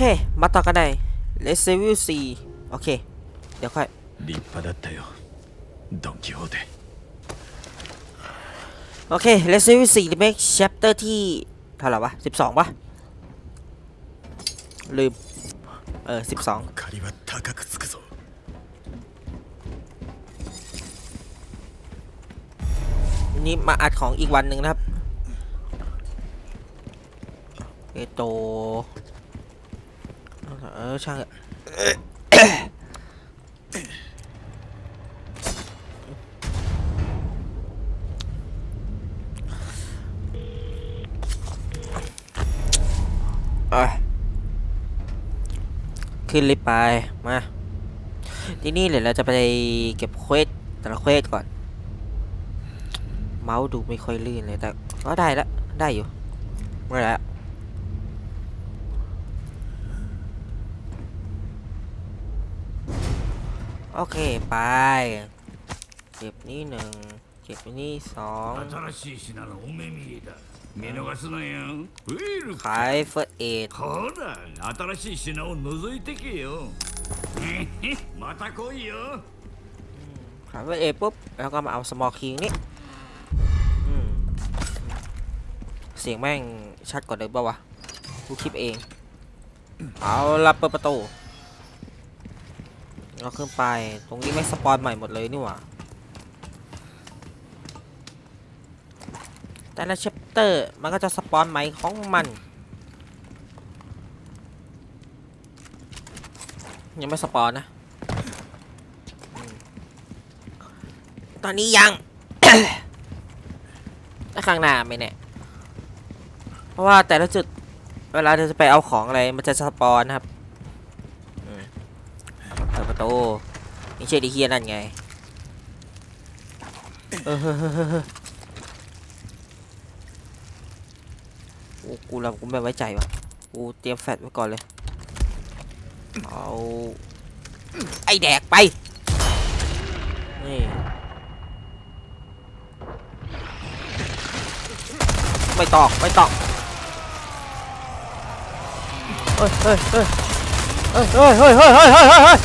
เค มาต่อกันได้ Resident Evil 4โอเค เดี๋ยวค่อย 立派だったよドン・キホーテ โอเค Resident Evil 4 Remake Chapter ที่เท่าไหร่วะ 12ปะลืม เออ 12 借りは高くつくぞ นี่มาอัดของอีกวันหนึ่งนะครับ เอโต เออช่างอะขึ้นลิฟต์ไปมาที่นี่เดี๋ยวเราจะไปเก็บเควสแต่ละเควสก่อน เมาส์ดูไม่ค่อยลื่นเลยแต่ก็ได้ละได้อยู่เมื่อไหร่ โอเคไปเจ็บนี่หนึ่งเจ็บนี่สองขายเฟิร์สเอ็ดขายเฟิร์สเอ็ดปุ๊บ แล้วก็มาเอาสมอลคิงนี่เสียงแม่งชัดกว่าเดิมป่าวะกูคลิปเอง เอาลับเปิดประตู เราขึ้นไป ตรงนี้ไม่สปอนใหม่หมดเลยนี่หว่า แต่ละ chapter มันก็จะสปอนใหม่ของมัน ยังไม่สปอนนะ ตอนนี้ยังถ้าข้างหน้าไม่แน่ เพราะว่าแต่ละจุดเวลาเราจะไปเอาของอะไรมันจะสปอนนะครับ เปิดประตูไม่ใช่ดิเฮียนั่นไงเออเฮ้อเฮ้อเฮ้อเฮ้อโอ้กูรับกูไม่ไว้ใจว่ะกูเตรียมแฟตไว้ก่อนเลย เอาไอแดกไป นี่ ไม่ตอก ไม่ตอกเฮ้ยเฮ้ยเฮ้ยเฮ้ยเฮ้ยเฮ้ยเฮ้ยเฮ้ยเฮ้ยเฮ้ยเฮ้ย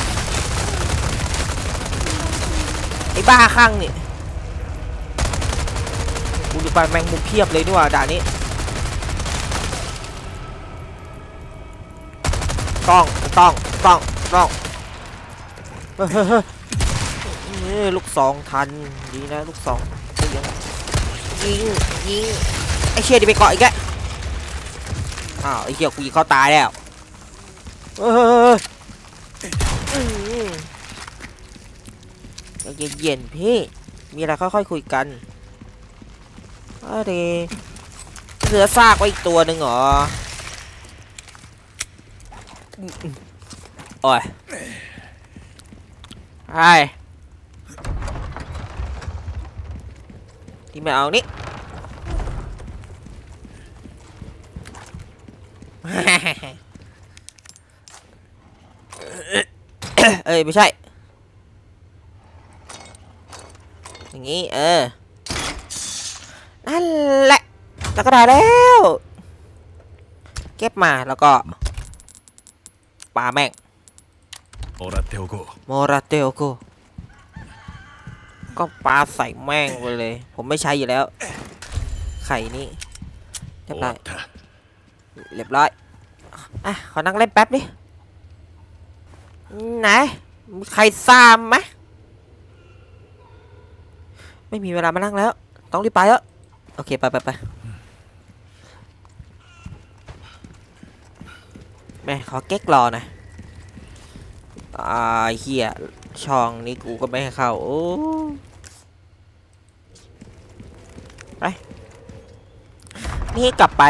ไอ้บ้าข้างนี่กูดูไปแมงมุมเพียบเลยด้วยด่านนี้ต้องต้องต้องต้องเฮ้ยเฮ้ยเฮ้ยนี่ลูกสองทันดีนะลูกสองยิงยิงยงไอ้เชี่ยดิไปเกาะอีกแล้วอ้าวไอ้เหี้ยกูยิงเขาตายแล้วเฮ้ยเฮ้ยเฮ้ยอื้อหือใจ เย็นๆพี่ มีอะไรค่อยๆคุยกันอะเดเหลือซากไว้อีกตัวหนึ่งเหรออืมอืมโอ้ยไอ้ที่ไม่เอานี่เอ้ย ไม่ใช่ อย่า งี้ เออ นั่นแหละ แล้ก็ได้แล้ว เก็บมาแล้วก็ปาแม่งโมราเตโอโกโมราเตโอโกก็ปาใส่แม่งไปเลย ผมไม่ใช้อยู่แล้ว ไข่นี่เรียบร้อยเรียบร้อยอะขอนั่งเล่นแป๊บดิไหนใครซ่ามไหม ไม่มีเวลามานั่งแล้ว ต้องรีบไปแล้ว โอเค ไปไปไปแม่ขอเก๊กรอหน่อยอ่าเฮียช่องนี้กูก็ไม่ให้เข้า โอ้ไป นี่กลับไป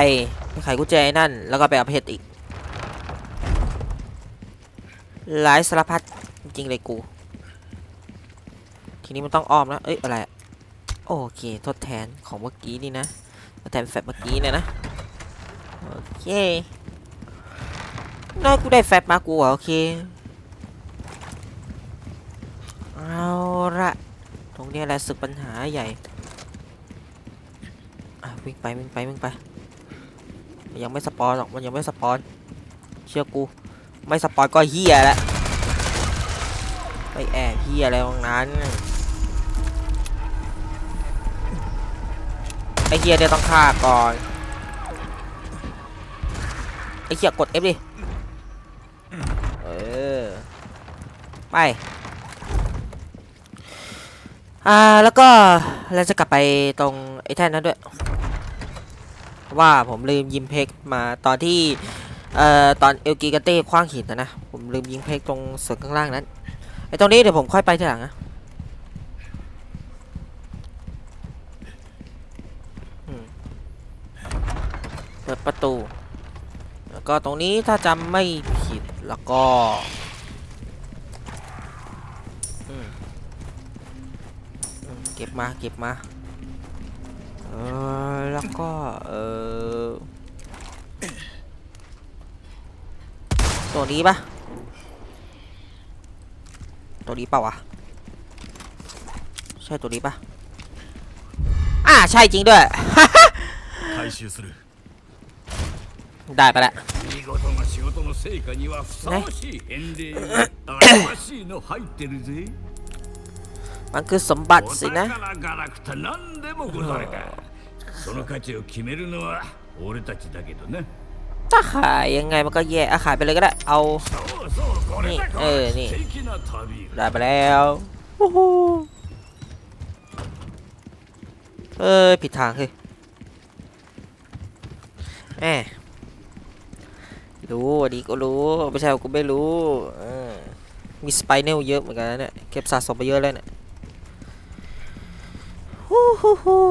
ไปไขกุญแจนั่น แล้วก็ไปเอาเพชรอีก หลายสารพัดจริงเลยกู ทีนี้มันต้องอ้อมแล้ว เอ้ย อะไรอะ โอเค ทดแทนของเมื่อกี้นี่นะ ทดแทนแฟบเมื่อกี้เนี่ยนะ โอเคน้อยกูได้แฟบมากูเหรอโอเค เอาละตรงนี้แหละศึกปัญหาใหญ่ อะวิ่งไปวิ่งไปวิ่งไป มันยังไม่สปอนหรอก มันยังไม่สปอน เชื่อกู ไม่สปอยก็เฮียแล้วไปแอบเฮียอะไรตรงนั้น ไอเฮียเดี๋ยวต้องฆ่าก่อน ไอเฮียกด F ดิ เออ ไป อ่า แล้วก็เราจะกลับไปตรงไอ้แท่นนั้นด้วย ว่าผมลืมยิมเพกมาตอนที่ เอ่อ ตอนเอลกิกาเต้คว้างหินนะนะ ผมลืมยิงเพกตรงส่วนข้างล่างนั้น ไอ้ตรงนี้เดี๋ยวผมค่อยไปทีหลังนะ เปิดประตู แล้วก็ตรงนี้ถ้าจำไม่ผิดแล้วก็อืมอืมเก็บมาเก็บมา เออแล้วก็เออตัวนี้ปะตัวนี้ปะวะ ใช่ตัวนี้ปะอ่าใช่จริงด้วย 回収する ได้ไปแล้ว 見事な仕事の成果にはふさわしい返礼が新しいの入ってるぜ มันคือสมบัติ お สินะ 宝ガラクタ何でもござるかその価値を決めるのは俺たちだけどな ถ้าขายยังไงมันก็แย่อะขายไปเลยก็ได้ เอา そうそうこれだかええね素敵な旅 ได้ไปแล้วโอ้โหเอ้ยผิดทางเฮ้ยแหม รู้อันนี้ก็รู้ไม่ใช่กูไม่รู้มีสไปเนลเยอะเหมือนกันนะเนี่ยเก็บสะสมไปเยอะเลยเนี่ยฮู้ฮู้ฮู้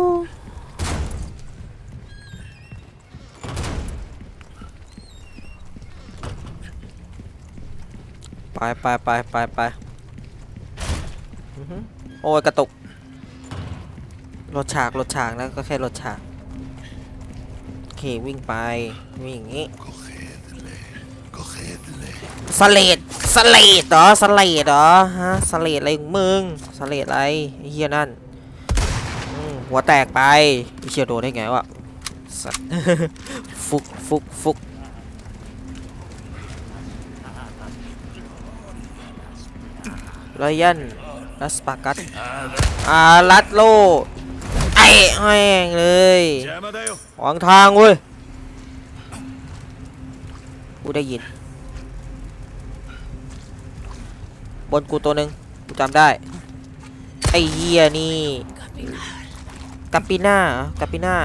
ไปไปไปไปไปโอ้ยกระตุกรถฉากรถฉากแล้วก็แค่รถฉากโอเควิ่งไปวิ่งอย่างงี้ สเลดสเลดเหรอสเลดเหรอฮะสเลดอะไรของมึงสเลดอะไรเฮียนั่นหัวแตกไปเฮียโดนได้ไงวะสัตว์ฟุกฟุกฟุกรอยันรัสปากัสอ่าลัดโลไอ้แห้งเลยหวังทางเว้ยกูได้ยิน นกูตัวหนึ่งกูจำได้ ไอ้เหี้ยนี่กัปปิน่ากัปปิน่า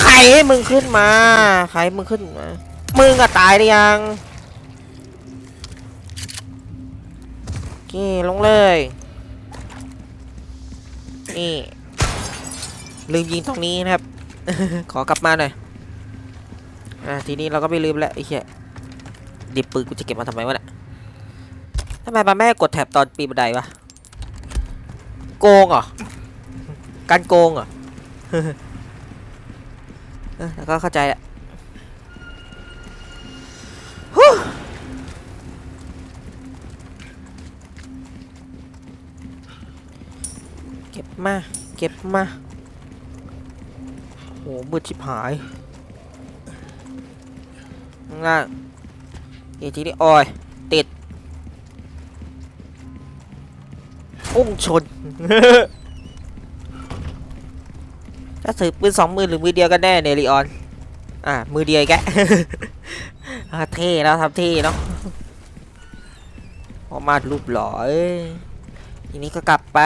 ใครให้มึงขึ้นมาใครมึงขึ้นมามึงอะตายหรือยังโอเคลงเลย นี่ ลืมยิงตรงนี้นะครับ ขอกลับมาหน่อยอ่าทีนี้เราก็ไม่ลืมแล้วไอ้เหี้ย ดิบปืนกูจะเก็บมาทำไมวะเนี่ยทำไมมันไม่ให้กดแท็บตอนปีนบันไดวะ โกงเหรอ การโกงเหรอเออแล้วก็เข้าใจแหละเก็บมา เก็บมาโหมืดชิบหายง่า อีกทีนี้โอ้ยติดพุ่งชน ถ้าถือปืนสองมือหรือมือเดียวกันแน่เนี่ยลีออน อ่า มือเดียวแกเท่แล้วทำเท่เนาะพอมารูปหล่อเอ้ยทีนี้ก็กลับไป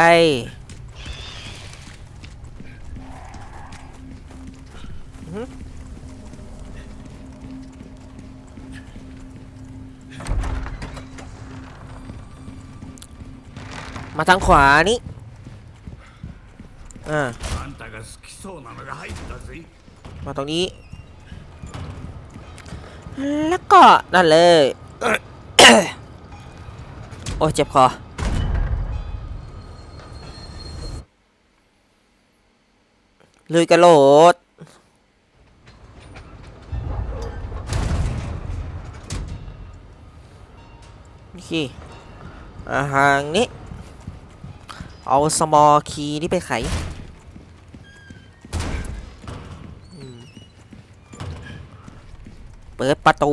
มาทางขวานี้อ่ามาตรงนี้ แล้วก็นั่นเลยโอ้เจ็บคอลุยกระโหลดนี่อ่าทางนี้ เอาสมอลคีนี่ไปไขเปิดประตู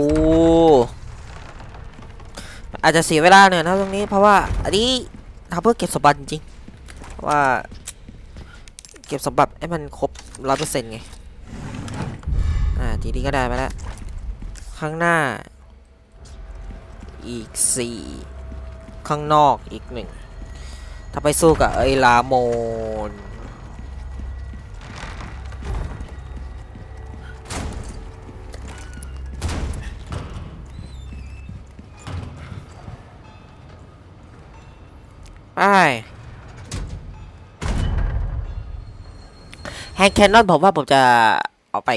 อาจจะเสียเวลาหน่อยนะตรงนี้เพราะว่าอันนี้ทำเพื่อเก็บสมบัติจริงว่า เก็บสมบัติให้มันครบร้อยเปอร์เซ็นต์ไง อ่าทีนี้ก็ได้มาแล้ว ข้างหน้า อีกสี่ข้างนอกอีกหนึ่ง ถ้าไปสู้กับไอ้ลาโมนไปแฮงแคนนอนผมว่าผมจะเอาไป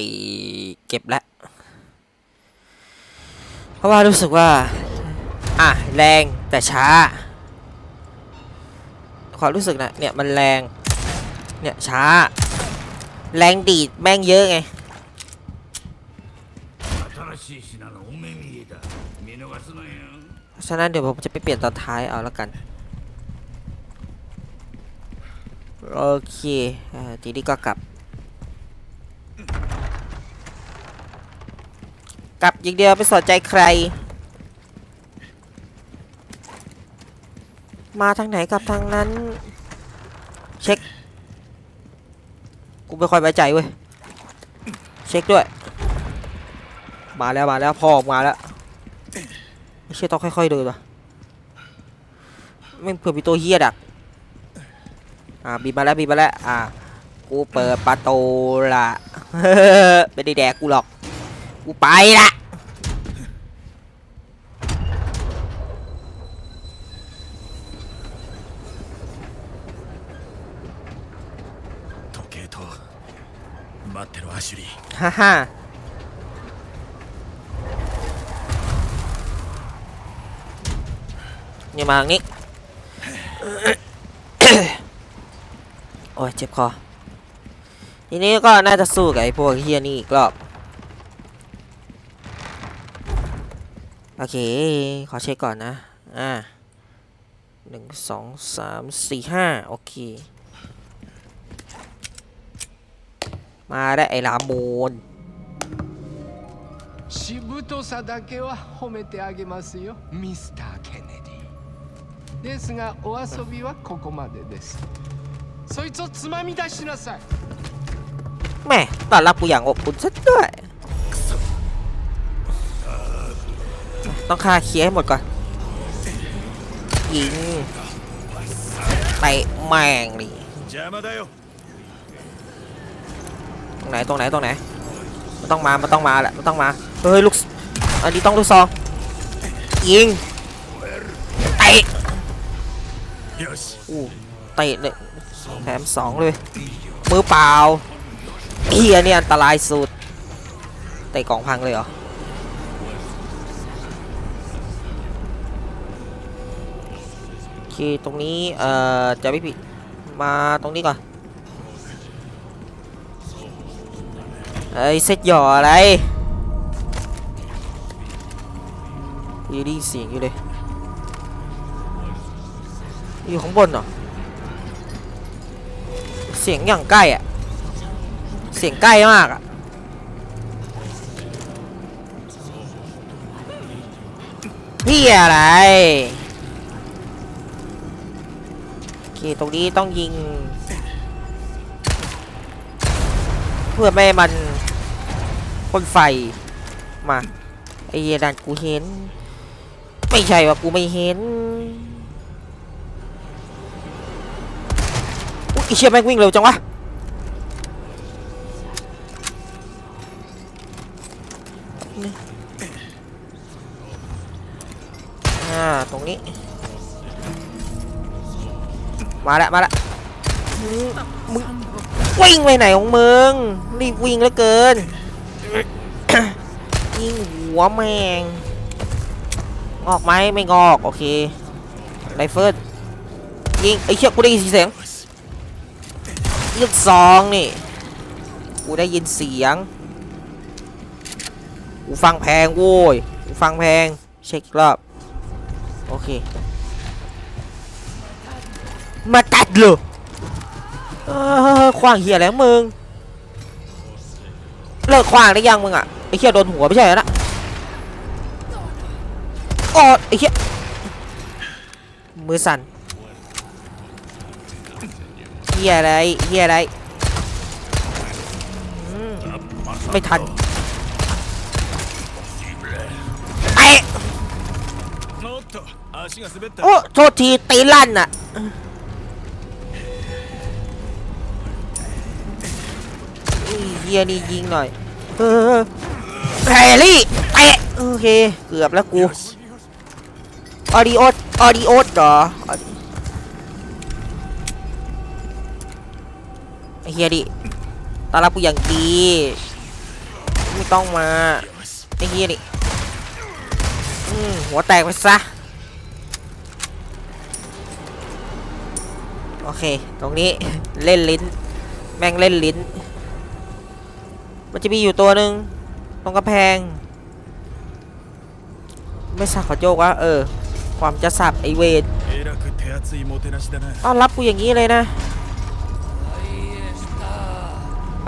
เก็บแล้ว เพราะว่ารู้สึกว่า อะ แรงแต่ช้า ความรู้สึกนะเนี่ยมันแรง เนี่ยช้า แรงดีดแม่งเยอะไงฉะนั้นเดี๋ยวผมจะไปเปลี่ยนตอนท้ายเอาแล้วกันโอเคทีนี้ก็กลับ กลับอย่างเดียวไม่สนใจใคร มาทางไหนกลับทางนั้น เช็ค กูไม่ค่อยไว้ใจเว้ย เช็คด้วย มาแล้วมาแล้วพ่อออกมาแล้วไม่ใช่ต้องค่อยๆเดินวะไม่เผื่อมีตัวเฮียดัก อ่าบีมาแล้วบีมาแล้ว อ่า กูเปิดประตูละ ไม่ได้แดกกูหรอก กูไปละ ฮ่าฮ่าเนี่ยมาอย่างนี้ โอ้ยเจ็บคอ ทีนี้ก็น่าจะสู้กับไอ้พวกเฮียนี่อีกรอบ โอเค ขอเช็คก่อนนะ อ่าหนึ่งสองสามสี่ห้าโอเค มาได้ไอ้ลามูน しぶとさだけは褒めてあげますよミスター・ケネディですがお遊びはここまでですそいつをつまみ出しなさい แม่ต้อนรับกูอย่างอบอุ่นซะด้วย ต้องฆ่าเคลียร์ให้หมดก่อน ยิงเตะแม่งดิ 邪魔だよ ต รงไหนตรงไหนตรงไหนมันต้องมามันต้องมาแหละมันต้องมาเฮ้ยลูกอันนี้ต้องลูกซองยิงเตะอู้เตะเลยแถมสองเลยมือเปล่าเฮียเนี่ยอันตรายสุดเตะกล่องพังเลยเหรอโอเคตรงนี้เอ่อจะไม่ผิดมาตรงนี้ก่อน เอ้ยเซตหย่ออะไรยีได้ยินเสียงอยู่เลย อยู่ข้างบนเหรอ เสียงอย่างใกล้อะเสียงใกล้มากอะพี่อะไรโอเคตรงนี้ต้องยิง เพื่อไม่ให้มัน พ่นไฟ มาไอ้เหี้ยดันกูเห็น ไม่ใช่ว่ากูไม่เห็นอุ๊ยเชี่ยแม่งวิ่งเร็วจังวะอ่าตรงนี้ มาล้วมาล้วมึงมึงวิ่งไปไหนของมึงรีบวิ่งเหลือเกิน ยิงหัวแมงงอกไหมไม่งอก โอเคไรเฟิลยิงไอ้เชี่ยกูได้ยินเสียงลูกซองนี่ กูได้ยินเสียง กูฟังแพงโว้ย กูฟังแพง เช็ครอบ โอเค มาตัดเลยขวางเหี้ยแล้วมึง เลิกขวางได้ยังมึงอะ ไอ้เหี้ยโดนหัวไม่ใช่นะอ๋อไอ้เหี้ยมือสั่นเหี้ยอะไรเหี้ยอะไรไม่ทันไอ้โอ้โทษทีตีลั่นน่ะเฮียนี่ยิงหน่อยเออ แฮร์รี่เตะโอเคเกือบแล้วกูออดิโอสออดิโอสเหรอไอเฮียดิตอนรับกูอย่างดีไม่ต้องมาไอ้เฮียดิอืมหัวแตกไปซะโอเค ตรงนี้เล่นลิ้น แม่งเล่นลิ้น มันจะมีอยู่ตัวหนึ่ง ตรงกระแพง ไม่สักขอโจกวะเออ ความจะสับไอเวทต้อนรับกูอย่างนี้เลยนะ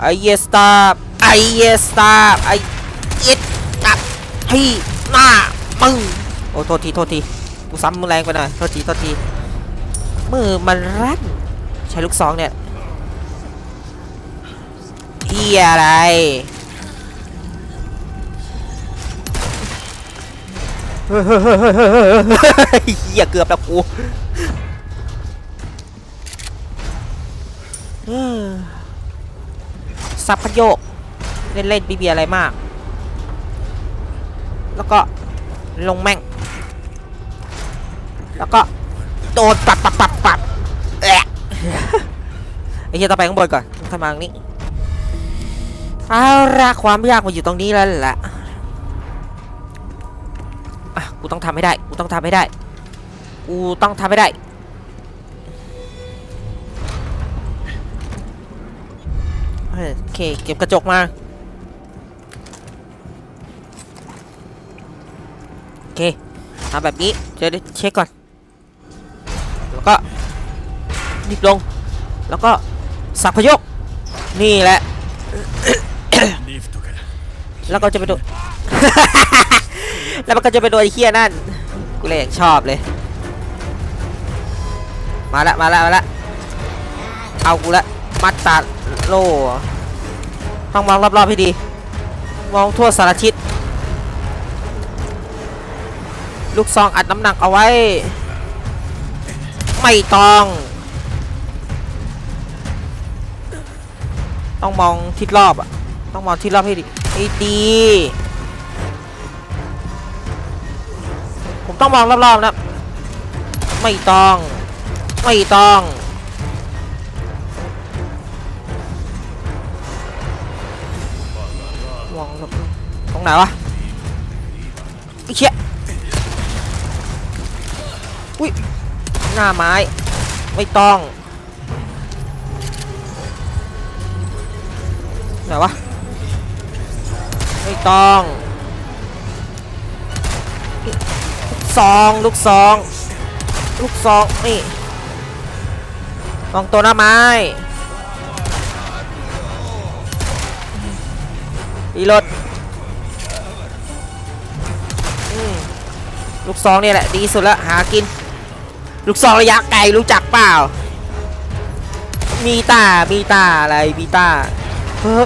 ไอเยสตาไอเยสตาไอเยสตาที่หน้ามึงโอ้โทษทีโทษทีกูซ้ำมึงแรงไปหน่อยโทษทีโทษทีมือมันรั่นใช้ลูกสองเนี่ยเฮียอะไร เฮียเกือบแล้วกูสับพโยก เล่นเล่นบีบีอะไรมาก แล้วก็ลงแม่ง แล้วก็โดนปัดปัดปัดปัดแอะไอ้เหี้ยต่อไปข้างบนก่อนขึ้นมาตรงนี้เอาละความยากมาอยู่ตรงนี้แล้วแหละ กูต้องทำให้ได้ กูต้องทำให้ได้ กูต้องทำให้ได้ โอเค เก็บกระจกมา โอเคทำแบบนี้จะได้เช็คก่อน แล้วก็ดิบลง แล้วก็สับพยก นี่แหละ แล้วก็จะไปดู แล้วมันก็จะไปโดนไอ้เคียนั่น กูเลยอย่างชอบเลย มาละมาละมาละ เอากูละ มัดตาโล่ต้องมองรอบๆให้ดี มองทั่วสารทิศ ลูกซองอัดน้ำหนักเอาไว้ ไม่ต้อง ต้องมองทิศรอบอะต้องมองทิศรอบให้ดีให้ดี ผมต้องมองรอบๆนะ ไม่ต้อง ไม่ต้อง มองรอบตรงไหนวะไอ้เชี่ยอุ้ย หน้าไม้ ไม่ต้อง ไหนวะ ไม่ต้อง ซอง ลูกซอง ลูกซอง นี่มองตัวหน้าไม้รีโหลดลูกซองเนี่ยแหละ ดีสุดละหากิน ลูกซองระยะไกลรู้จักเปล่า มีตา มีตาอะไร มีตาเฮ้อ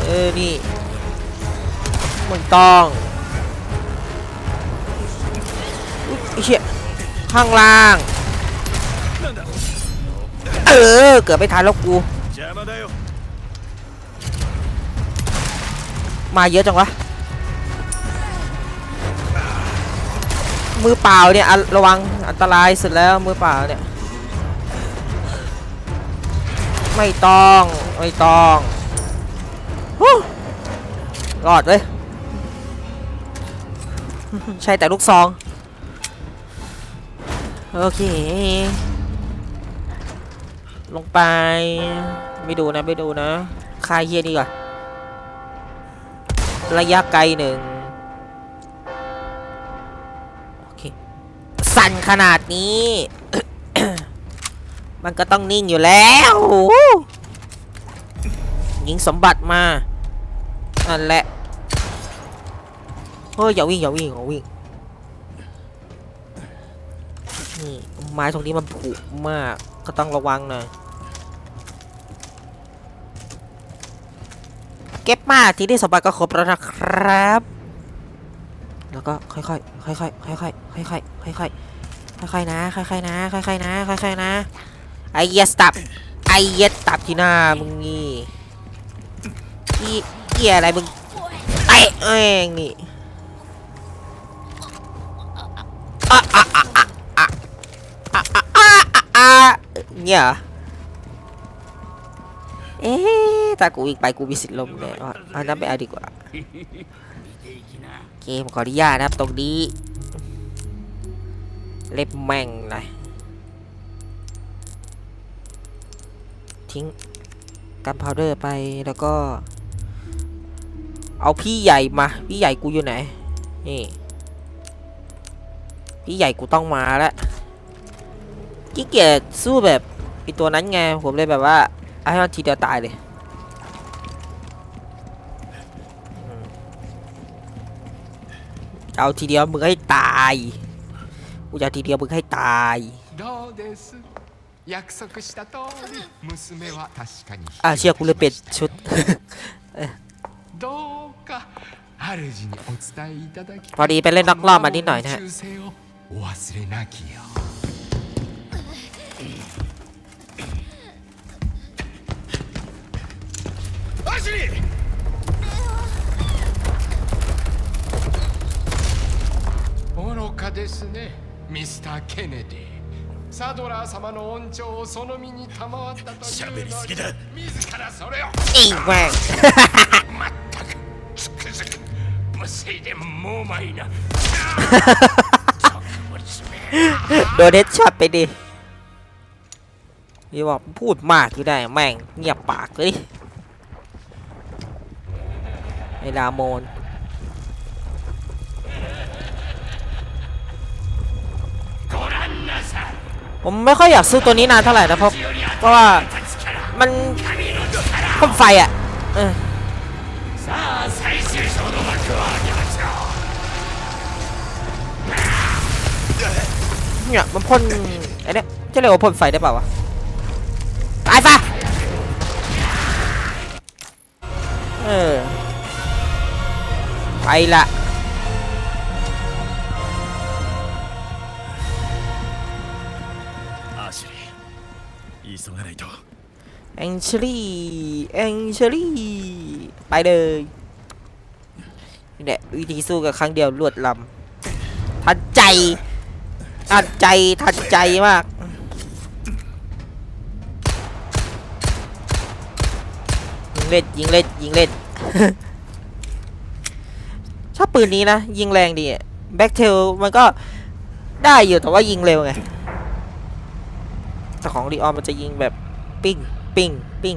เออ นี่มันต้อง ข้างล่าง เออ เกือบไม่ทันแล้วกู มาเยอะจังวะ มือเปล่าเนี่ยระวังอันตรายสุดแล้วมือเปล่าเนี่ย ไม่ต้อง ไม่ต้องรอดเว้ย ใช่แต่ลูกซอง โอเค ลงไป ไม่ดูนะ ไม่ดูนะคายเฮียนี่ก่อน ระยะไกลหนึ่งโอเค สั่นขนาดนี้ มันก็ต้องนิ่งอยู่แล้วยิงสมบัติมา นั่นแหละ เฮ้ย อย่าวิ่ง อย่าวิ่งอย่าวิ่ง นี่ไม้ตรงนี้มันผุมาก ก็ต้องระวังหน่อย เก็บมาทีนี้สมบัติก็ครบแล้วนะครับ แล้วก็ค่อยๆ ค่อยๆ ค่อยๆ ค่อยๆ ค่อยๆ ค่อยๆ นะ ค่อยๆ นะ ค่อยๆ นะ ค่อยๆ นะ ไอเหี้ยสตับ ไอเหี้ยตับที่หน้ามึงนี่อีเหี้ยอะไรมึงไอ้เองนี่ เนี่ยเหรอเอ๊ะถ้ากูอีกไปกูมีสิทธิ์ลมเลยอะอันนั้นไปเอาดีกว่าโอเคผมขออนุญาตนะครับตรงนี้ เล็บแม่งเลยทิ้งกันพาวเดอร์ไปแล้วก็ เอาพี่ใหญ่มา พี่ใหญ่กูอยู่ไหน นี่ พี่ใหญ่กูต้องมาแล้วขี้เกียจสู้แบบ ไอตัวนั้นไงผมเลยแบบว่าไอ้มันทีเดียวตายเลยเอาทีเดียวมึงให้ตายกูจาทีเดียวมึงให้ตายอาะเชียอกูเลยเป็ดชุดพอดีไปเล่นนักล่อมานิดหน่อยนะฮะ 愚かですねミスター・ケネディサドラー様の恩寵をその身に賜ったという喋りすぎだ自らそれを อีกแม่ง まったくつくづく無粋でもうまいな โดนเดชช็อตไปดินี่บอกพูดมากอยู่ได้แม่งเงียบปากเลยไ อ้ลาโมนผมไม่ค่อยอยากซื้อตัวนี้นานเท่าไหร่นะเพราะเพราะว่ามันพ่นไฟอะเออเนี่ยมันพ่นไอ้เนี่ยจะเรียกว่าพ่นไฟได้เปล่าวะตายซะ ไปละแองเชลี่แองเชลี่ไปเลยเนี่ยวิธีสู้กับครั้งเดียวลวดลำทันใจทันใจทันใจมากยิงเล็ดยิงเล็ดยิงเล็ด ชอบปืนนี้นะ ยิงแรงดีแบ็กเทลมันก็ได้อยู่แต่ว่ายิงเร็วไงแต่ของดีออมมันจะยิงแบบปิ้งปิ้งปิ้ง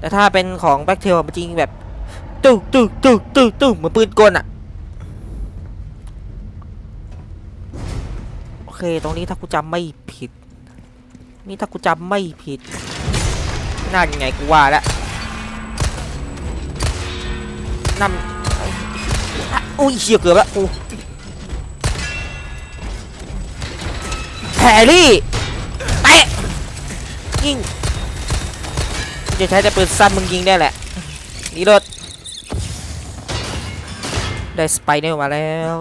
แต่ถ้าเป็นของแบ็กเทลมันจะยิงแบบตึกตึกตึกตึกตึกเหมือนปืนกลอะโอเค ตรงนี้ถ้ากูจำไม่ผิด นี่ถ้ากูจำไม่ผิด น่ายังไงกูว่าแล้ว นั่นอุ้ยเชี่ยเกือบล้วกูแฮร์รี่เตะยิงจะใช้แต่ปืนสั้นมึงยิงได้แหละนี่รถได้สไปเนอร์มาแล้ว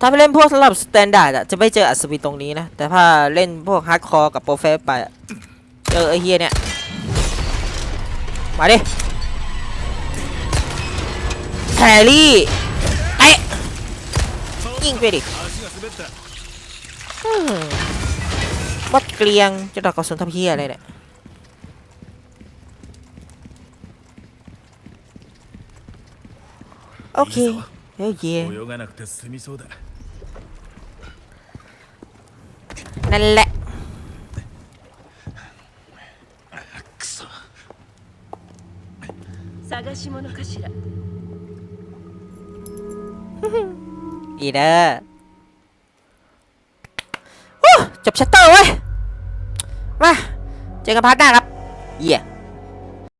ถ้าไปเล่นพวกสำหรับสแตนดาร์ดอะจะไม่เจออัศวินตรงนี้นะ แต่ถ้าเล่นพวกฮาร์ดคอร์กับโปรเฟสไปเจอไอเฮียเนี่ย มาดิแครี่เอ๊ะยิงไปดิบัดเกลียงจะดักกระสุนทับเพียอะไรเนี่ยโอเคเฮ้ยเย่นั่นแหละ 探し物かしら อีเด้อโอ้จบชัตเตอร์เว้ย มา เจอกันพาร์ทหน้าครับ เย่